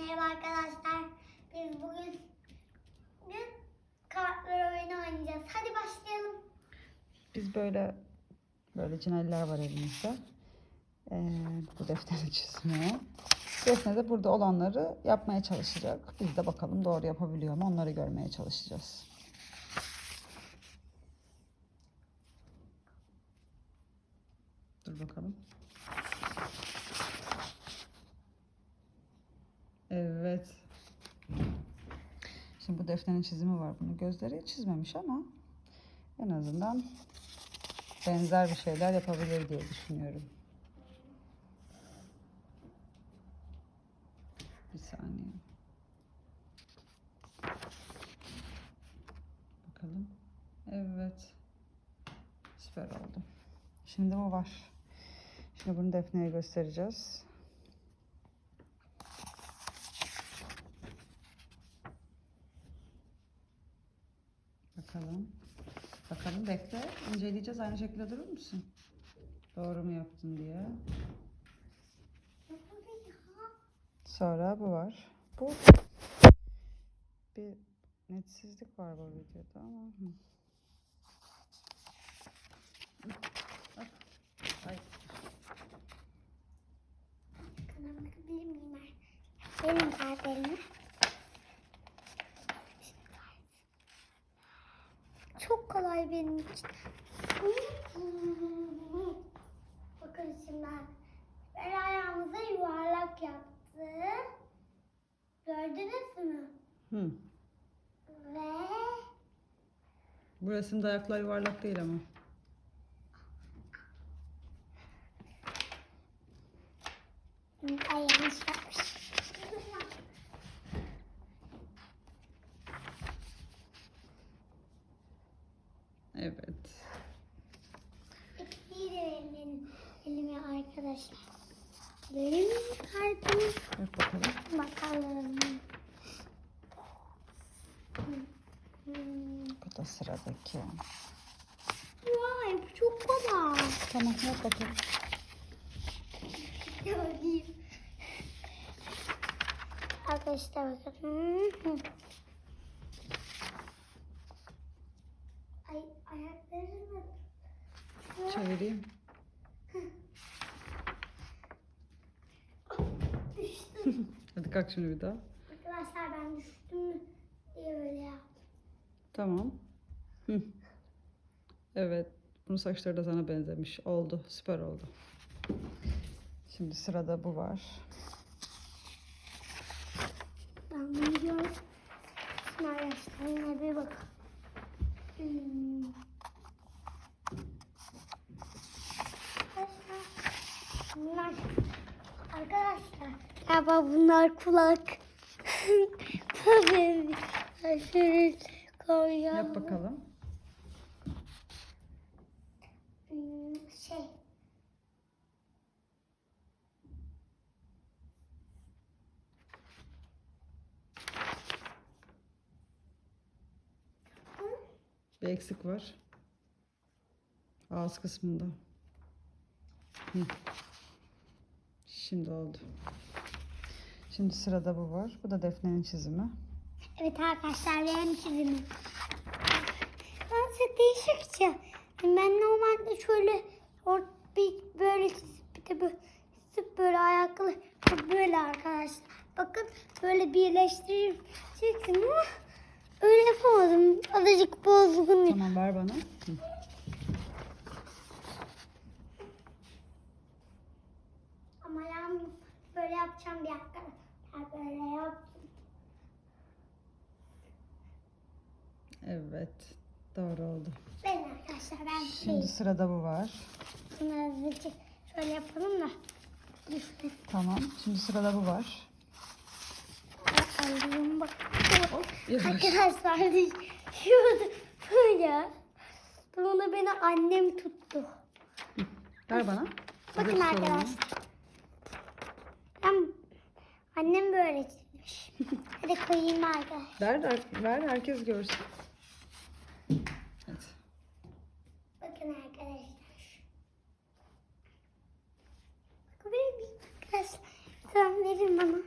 Merhaba arkadaşlar. Biz bugün bugün kartlar oyunu oynayacağız. Hadi başlayalım. Biz böyle böyle cineller var elimizde. Ee, bu defterin çizimi. Defne de burada olanları yapmaya çalışacak. Biz de bakalım doğru yapabiliyor mu onları görmeye çalışacağız. Dur bakalım. Evet. Şimdi bu defnenin çizimi var. Bunu gözleri çizmemiş ama en azından benzer bir şeyler yapabilir diye düşünüyorum. Bir saniye. Bakalım. Evet. Süper oldu. Şimdi bu var. Şimdi bunu Defne'ye göstereceğiz. Bakalım. Bakalım bekle. İnceleyeceğiz. Aynı şekilde durur musun? Doğru mu yaptın diye. Sonra bu var. Bu bir netsizlik var bu videoda ama. hı. Ay. Benim kartlarımı. Kolay benim için. Bakın şimdi ben ayağımıza yuvarlak yaptı. Gördünüz mü? Hı. Ve Bu resimde ayaklar yuvarlak değil ama. Ay yanlış yapmış. Evet. Bir de verin elime arkadaşlar. Benim kartımı Bak bakalım. bakalım. Bu da sıradaki. Vay bu çok kolay. Tamam yap bakalım. Arkadaşlar bakın. Ay ayaklarım Çevireyim. düştü. Hadi kalk şimdi bir daha. Arkadaşlar ben düştüm diye öyle yaptım. Tamam. Hı. Evet. Bunun saçları da sana benzemiş. Oldu. Süper oldu. Şimdi sırada bu var. Ben bunu gördüm. Şimdi arkadaşlar yine bir bakalım. Hmm. Arkadaşlar bunlar arkadaşlar galiba bunlar kulak. Şöyle koyalım. Yap bakalım. Hmm, şey. Bir eksik var. Ağız kısmında. Hı. Şimdi oldu. Şimdi sırada bu var. Bu da Defne'nin çizimi. Evet arkadaşlar benim çizimim. Ben çok değişik şey. Ben normalde şöyle or bir böyle çizip bir de böyle çizip böyle ayaklı böyle arkadaşlar. Bakın böyle birleştirip çektim ama öyle yapamadım. Azıcık bozgun. Tamam ver bana. Hı. Ama yalnız böyle yapacağım bir dakika. Ben böyle yaptım. Evet. Doğru oldu. Ben arkadaşlar ben Şimdi şey, sırada bu var. şunu azıcık şöyle yapalım da düşmesin. Tamam. Şimdi sırada bu var. Alayım bak. Yavaş. Arkadaşlar düşüyordu böyle. Sonra beni annem tuttu. Ver bana. Bakın Hadi arkadaşlar. Ben, Annem böyle çizmiş. Hadi koyayım arkadaşlar. Ver, ver herkes görsün. Hadi. Bakın arkadaşlar. Bakın bir arkadaşlar. Sen verin bana.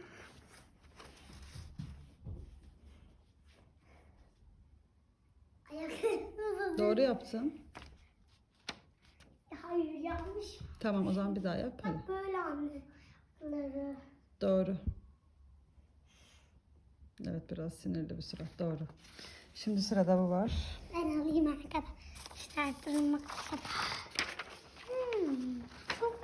Doğru yaptın. Hayır yanlış. Tamam o zaman bir daha yap. Hadi. Bak böyle anneleri. Doğru. Evet biraz sinirli bir surat. Doğru. Şimdi sırada bu var. Ben alayım arkadaşlar. Bakalım. Hmm, çok.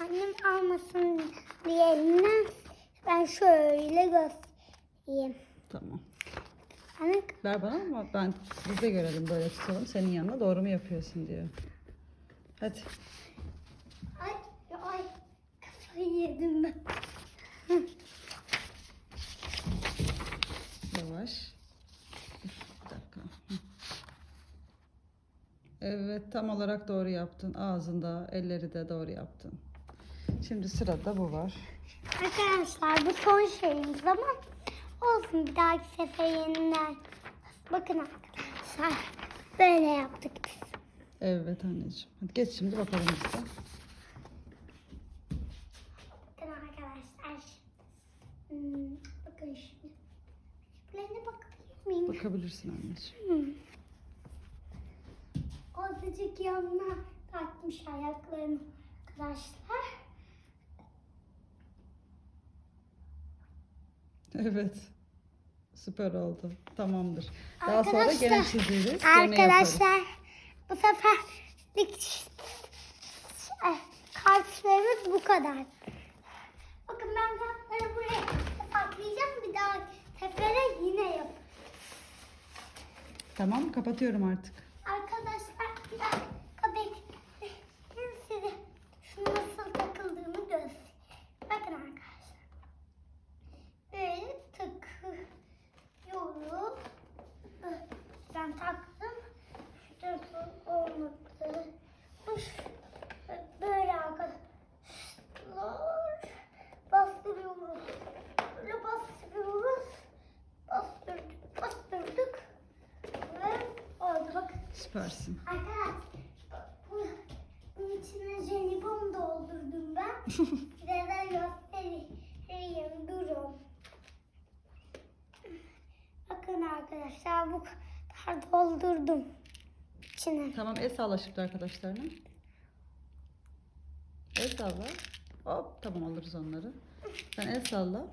Annem almasın diye elimden ben şöyle göstereyim. Tamam. Hani Ver bana ama ben biz de görelim böyle tutalım. Senin yanına doğru mu yapıyorsun diyor. Hadi. Kafayı yedim ben. Yavaş. Bir dakika. Evet tam olarak doğru yaptın. Ağzında, elleri de doğru yaptın. Şimdi sırada bu var. Arkadaşlar bu son şeyimiz ama olsun bir dahaki sefer yeniden. Bakın arkadaşlar böyle yaptık biz. Evet anneciğim. Hadi geç şimdi bakalım biz de. Bakın arkadaşlar. Hmm, bakın şimdi. Bakabilir miyim? Bakabilirsin anneciğim. Azıcık yanına takmış ayaklarını arkadaşlar. Evet. Süper oldu. Tamamdır. Daha sonra gene Arkadaşlar, çizeriz. Gene yaparız. Arkadaşlar bu seferlik eh, kartlarımız bu kadar. Bakın ben kartları buraya saklayacağım. Bir daha sefere yine yap. Tamam kapatıyorum artık. Arkadaşlar bir dakika bekleyin size şu nasıl takıldığını göstereyim. Bakın arkadaşlar. Böyle takıyoruz. Ben taktım. İşte bu olmadı. Böyle arkadaşlar. Bastırıyoruz. Böyle bastırıyoruz. Bastırdık. Bastırdık. Ve oldu. Bakın. Süpersin. Arkadaşlar bu, bunun içine jelibon doldurdum ben. Size göstereyim. Durun. Bakın arkadaşlar bu kadar doldurdum. İçine. Tamam el salla şimdi arkadaşlarına. El salla. Hop tamam alırız onları. Sen el salla.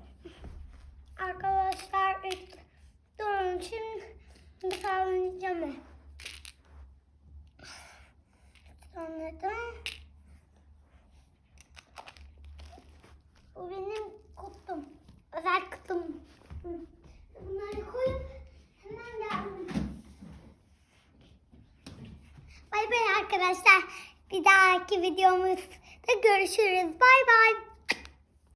Arkadaşlar durun şimdi sallayacağım. Sonra bu benim kutum. Özel kutum. Bunları koyup hemen geldim. Bay bay arkadaşlar. Bir dahaki videomuzda görüşürüz. Bay bay.